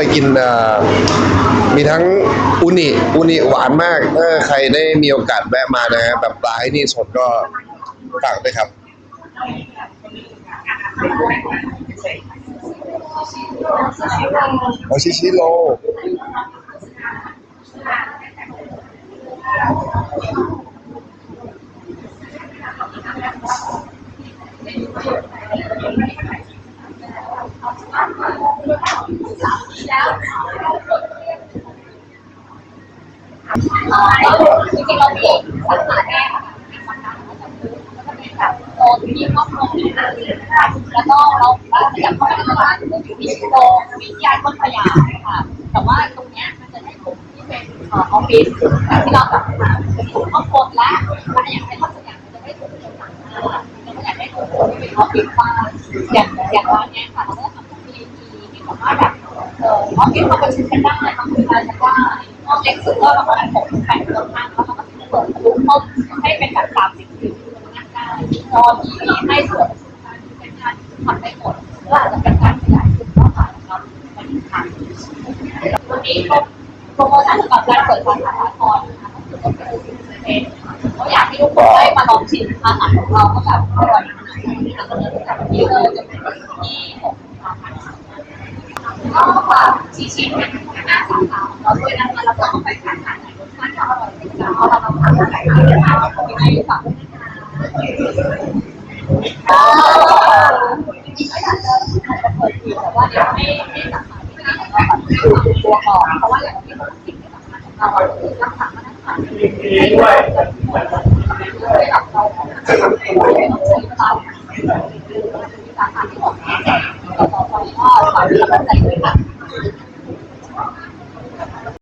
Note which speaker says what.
Speaker 1: ไปกินเอ่อมีทั้งอุนิอุนิหวานมากถ้าใครได้มีโอกาสแวะมานะฮะแบบปลาที่นี่สดก็ฝากด้วยครับโอชิชิโร
Speaker 2: จริงๆเรามีสาขาแรกค่ะเป็นวันนั้นก็จะเป็นแบบโซนที่ครอบครัวมีอาหารแล้วก็เราก็ขยับเข้าไปในตลาดก็อยู่ที่โซนวิทยาต้นพยาค่ะ แต่ว่าตรงเนี้ยมันจะได้กลุ่มที่เป็นเออฟฟิศที่เราแบบเป็นกลุ่มครอบครัวและถ้าอย่างเป็น ที่เป็นออฟฟิศบ้างอย่างอย่างร้านเนี้ยค่ะเราก็ทำเป็น VIP ที่สามารถแบบเออออฟฟิศมาประชุมกันได้มาคุยกันได้ห้องเล็กสุดก็ประมาณหกถึงแปดคนนั่งแล้วเราก็จะเปิดรูมห้องให้เป็นแบบสามสิบถึงนั่งได้นอนทีวีให้ส่วนการที่เป็นงานทำได้หมดก็อาจจะเป็นการขยายจุดเข้ามานะครับวันนี้ค่ะวันนี้โปรโมชั่นสำหรับการเปิดสาขาสาทรนะคะ ก็อเร์เซ็นต์ก็อยากให้ทุกคนได้มาลองชิมอาหารของเราก็แบบอร่อยขนาดนี้แล้วก็เริ่มจากวันนี้เลยจะเป็นที่หกกุมภาพันธ์ก็ฝากชีชี้เป็นหน้าสาขาของเราด้วยนะคะแล้วก็เอาไปขายขายในรสชาติที่อร่อยจริงๆเพราเราทำอาหารขายขายนะคะยังไงฝากด้วยนะคะจริงๆก็อยากจะเปิดทีแต่ว่าเดี๋ยวให้ให้สาขาที่นี่ของเราแบบปรับตัวก่อนเพราะว่าอย่างที่ผมสิ่งที่สำคัญของเราคือรักษา มาตรฐานให้ด้วยให้กับเราไม่ต้องใช้เวลาสาขาที่หกต่อไม่ใจด้วยค่